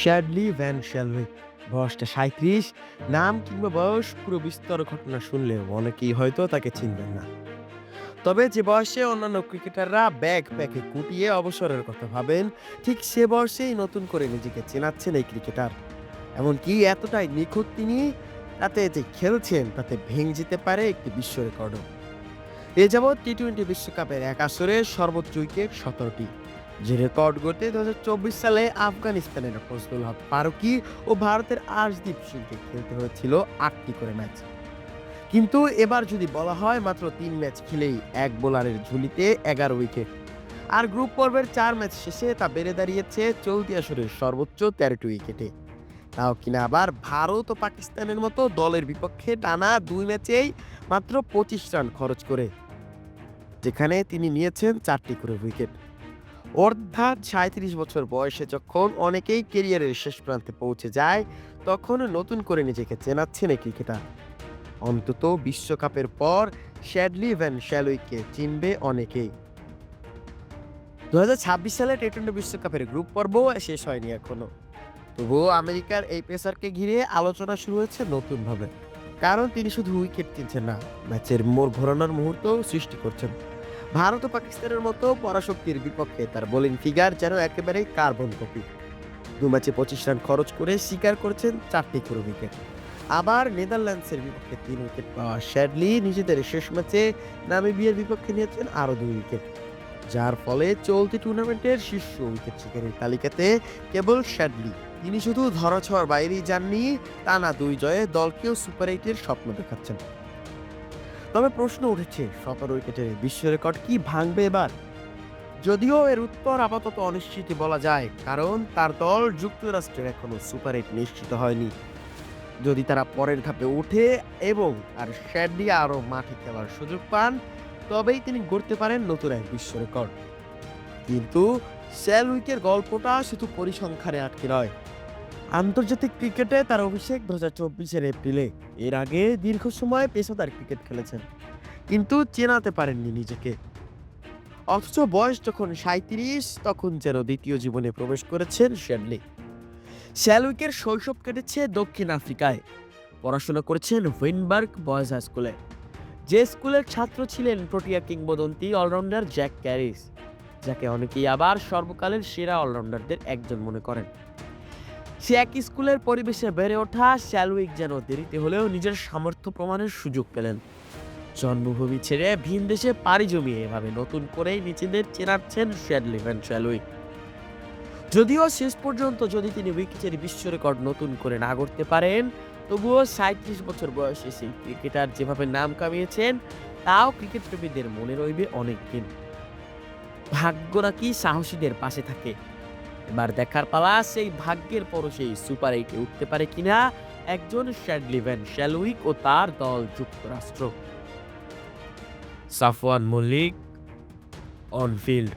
শ্যাডলি van শ্যালউইক বয়সটা সাঁত্রিশ নাম কিংবা বয়স পুরো বিস্তর ঘটনা শুনলেও অনেকেই হয়তো তাকে চিনবেন না। তবে যে বয়সে অন্যান্য ক্রিকেটাররা ব্যাগ প্যাকে কুটিয়ে অবসরের কথা ভাবেন, ঠিক সে বয়সেই নতুন করে নিজেকে চেনাচ্ছেন এই ক্রিকেটার। এমনকি এতটাই নিখুঁত তিনি, তাতে যে খেলছেন তাতে ভেঙে যেতে পারে একটি বিশ্ব রেকর্ডও। এ যাবৎ টি টোয়েন্টি বিশ্বকাপের এক আসরে সর্বোচ্চ উইকেট সতেরোটি। যে রেকর্ড গড়তে দু সালে আফগানিস্তানের ফজলুল হক ফারুকি ও ভারতের আশদীপ সিংকে খেলতে হয়েছিল আটটি করে ম্যাচ। কিন্তু এবার যদি বলা হয়, মাত্র তিন ম্যাচ খেলেই এক বোলারের ঝুলিতে এগারো উইকেট। আর গ্রুপ পর্বের চার ম্যাচ শেষে তা বেড়ে দাঁড়িয়েছে চলতি আসরের সর্বোচ্চ তেরোটি উইকেটে। তাও কিনা আবার ভারত ও পাকিস্তানের মতো দলের বিপক্ষে টানা দুই ম্যাচেই মাত্র পঁচিশ রান খরচ করে, যেখানে তিনি নিয়েছেন চারটি করে উইকেট। অর্থাৎ সাঁত্রিশ বছর বয়সে যখন অনেকেই কেরিয়ারের শেষ প্রান্তে পৌঁছে যায়, তখন নতুন করে নিজেকে চেনাচ্ছেন এই ক্রিকেটার। অন্তত বিশ্বকাপের পর শ্যাডলি ভ্যান শ্যালুইকে চিনবে অনেকেই। দু হাজার ছাব্বিশ সালে টি টোয়েন্টি বিশ্বকাপের গ্রুপ পর্ব শেষ হয়নি এখনও। তবুও আমেরিকার এই পেসারকে ঘিরে আলোচনা শুরু হয়েছে নতুনভাবে। কারণ তিনি শুধু উইকেট কিনছেন না, ম্যাচের মোড় ঘোরানোর মুহূর্তও সৃষ্টি করছেন। ভারত ও পাকিস্তানের মতো পরাশক্তির বিপক্ষে তার বোলিং ফিগার যেন একেবারে কার্বন কপি। দু ম্যাচে পঁচিশ রান খরচ করে স্বীকার করেছেন চারটি করে উইকেট। আবার নেদারল্যান্ডসের বিপক্ষে তিন উইকেট পাওয়া শ্যাডলি নিজেদের শেষ ম্যাচে নামিবিয়ার বিপক্ষে নিয়েছেন আরও দুই উইকেট। যার ফলে চলতি টুর্নামেন্টের শীর্ষ উইকেট শিকারীর তালিকাতে কেবল শ্যাডলি। তিনি শুধু ধরাছোঁয়ার বাইরেই যাননি, টানা দুই জয়ে দলকেও সুপার এইটের স্বপ্ন দেখাচ্ছেন। তবে প্রশ্ন উঠেছে, সতেরো উইকেটের বিশ্ব রেকর্ড কি ভাঙবে এবার? যদিও এর উত্তর আপাতত অনিশ্চিত বলা যায়, কারণ তার দল যুক্তরাষ্ট্রের এখনও সুপার এইট নিশ্চিত হয়নি। যদি তারা পরের ধাপে ওঠে এবং আর শ্যাডলি আরও মাঠে খেলার সুযোগ পান, তবেই তিনি গড়তে পারেন নতুন এক বিশ্ব রেকর্ড। কিন্তু শ্যালউইকের গল্পটা শুধু পরিসংখ্যানে আটকে নয় আন্তর্জাতিক ক্রিকেটে তার অভিষেক দু হাজার চব্বিশের এপ্রিলে। এর আগে দীর্ঘ সময় পেশাদার ক্রিকেট খেলেছেন, কিন্তু চেনাতে পারেননি নিজেকে। অথচ বয়স যখন সাঁত্রিশ তখন যেন দ্বিতীয় জীবনে প্রবেশ করেছেন শ্যাডলি শ্যালউইকের শৈশব কেটেছে দক্ষিণ আফ্রিকায়। পড়াশোনা করেছেন উইনবার্গ বয়েজ হাই স্কুলে। যে স্কুলের ছাত্র ছিলেন প্রোটিয়া কিংবদন্তি অলরাউন্ডার জ্যাক ক্যারিস, যাকে অনেকেই আবার সর্বকালের সেরা অলরাউন্ডারদের একজন মনে করেন। সে এক স্কুলের পরিবেশে বেড়ে ওঠা শ্যালউইক যেন দেরিতে হলেও নিজের সামর্থ্য প্রমাণের সুযোগ পেলেন। জন্মভূমি ছেড়ে ভিন দেশে পাড়ি জমিয়ে এভাবে নতুন করেই নিজেদের চেনাচ্ছেন শ্যাডলিভেন শ্যালউইক যদিও শেষ পর্যন্ত যদি তিনি উইকেটের বিশ্ব রেকর্ড নতুন করে না করতে পারেন, তবুও সাঁত্রিশ বছর বয়সে সেই ক্রিকেটার যেভাবে নাম কামিয়েছেন, তাও ক্রিকেট প্রেমীদের মনে রইবে অনেক দিন ভাগ্য নাকি সাহসীদের পাশে থাকে। এবার দেখার পালা সেই ভাগ্যের পরশেই সুপার এইটে উঠতে পারে কিনা একজন শ্যাডলিভেন শ্যালুইক ও তার দল যুক্তরাষ্ট্র। সাফওয়ান মল্লিক, অনফিল্ড।